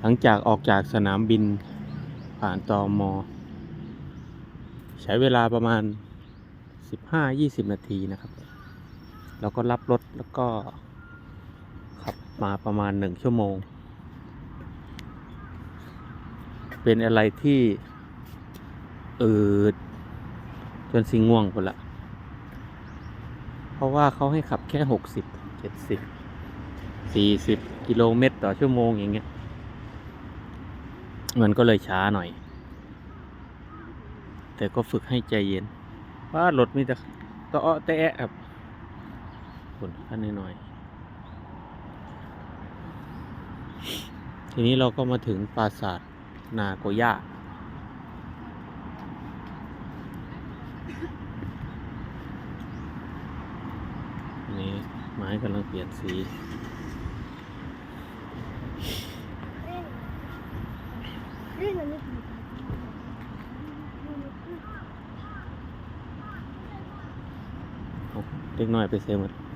หลังจากออกจากสนามบินผ่านตอมอใช้เวลาประมาณ 15-20 นาทีนะครับ แล้วก็รับรถแล้วก็ขับมาประมาณ 1 ชั่วโมง เป็นอะไรที่อืดจนสิง่วงหมดละ เพราะว่าเขาให้ขับแค่ 60 70 40 กิโลเมตรต่อชั่วโมงอย่างเงี้ย มันก็เลยช้าหน่อย แต่ก็ฝึกให้ใจเย็นว่ารถมีแต่ตะเอ้อแตะครับคนขั้นน้อยทีนี้เราก็มาถึงปราสาทนาโกย่านี่ไม้กำลังเปลี่ยนสี เล็กน้อยไปเซลหมด